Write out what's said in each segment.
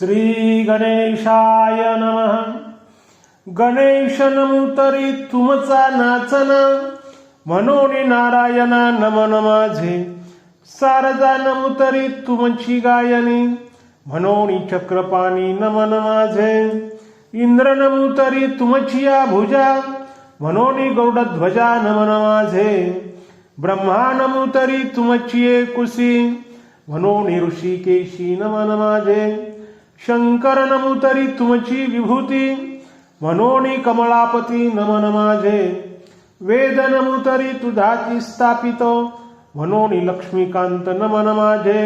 श्री गणेशाय नमः। गणेश नमुतरी तुमचा नाचना म्हणून नारायणा नम नमाझे सारदा नमुतरी तुमची गायनी म्हणून चक्रपाणी नम नमाझे इंद्र नमुतरी तुमची या भुजा म्हणून गौडध्वजा नम नमाझे ब्रह्मा नमुतरी तुमची कुशी म्हणून ऋषिकेशी नमन माझे शंकर नमुतरी तुमची विभूती म्हणून कमलापती नमन माझे वेद नमुतरी तुझाची स्थापित म्हणून लक्ष्मीकांत नमन माझे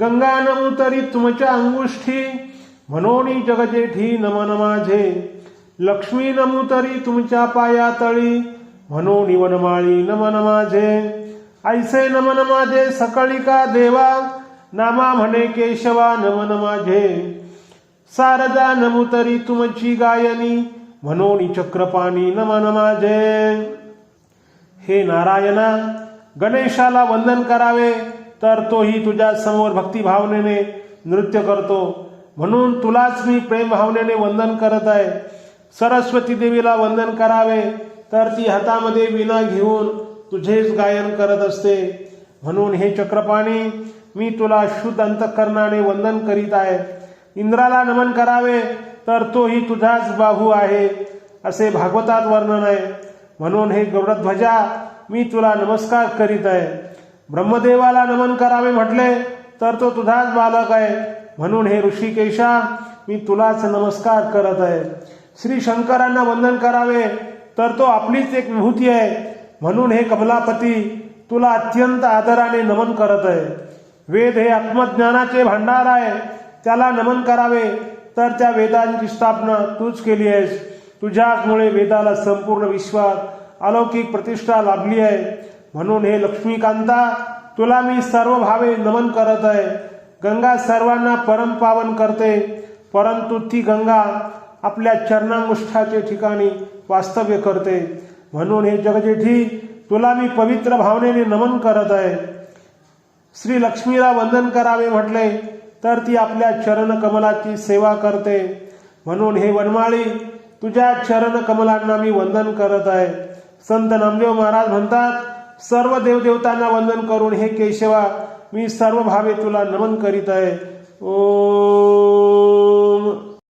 गंगा नमुतरी तुमच्या अंगुष्ठी म्हणून जगजेठी नमन माझे लक्ष्मी नमुतरी तुमच्या पायातळी म्हणून वनमाळी नमन माझे ऐसे नमन माझे सकळिका देवा नामा म्हणे केशवा नमन माझे सारदा नमुतरी तुमची गायनी म्हणून चक्रपाणी नमन माझे हे नारायणा गणेशाला वंदन करावे तर तोही तुझ्या समोर भक्तिभावनेने नृत्य करतो. म्हणून तुलाच मी प्रेम भावनेने वंदन करत आहे. सरस्वती देवीला वंदन करावे तर ती हातामध्ये विना घेऊन तुझेच गायन करत असते. म्हणून हे चक्रपाणी मी तुला शुद्ध अंतकरणाने वंदन करीत आहे. इंद्राला नमन करावे तर तोही तुझाच बाहू आहे असे भागवतात वर्णन आहे. म्हणून हे गौरध्वजा मी तुला नमस्कार करीत आहे. ब्रह्मदेवाला नमन करावे म्हटले तर तो तुझाच बालक आहे. म्हणून हे ऋषिकेशा मी तुलाच नमस्कार करत आहे. श्री शंकरांना वंदन करावे तर तो आपलीच एक विभूती आहे. म्हणून हे कमलापती तुला अत्यंत आदराने नमन करत आहे. वेद हे आत्मज्ञानाचे भांडार आहे. त्याला नमन करावे. तर त्या वेदांची स्थापना तूच केली आहेस. तुझ्याचमुळे वेदाला संपूर्ण विश्वात अलौकिक प्रतिष्ठा लाभली आहे. म्हणून हे लक्ष्मीकांता तुला मी सर्व भावे नमन करत आहे. गंगा सर्वांना परम पावन करते. परंतु ती गंगा आपल्या चरणामुष्ठाचे ठिकाणी वास्तव्य करते. म्हणून हे जगजेठी तुला मी पवित्र भावनेने नमन करत आहे. श्री लक्ष्मीला वंदन करावे म्हटले तर ती आपल्या चरण कमलाची सेवा करते. म्हणून हे वनमाळी तुझ्या चरण कमलांना मी वंदन करत आहे. संत नामदेव महाराज म्हणतात सर्व देवदेवतांना वंदन करून हे केशवा मी सर्व भावे तुला नमन करीत आहे. ओ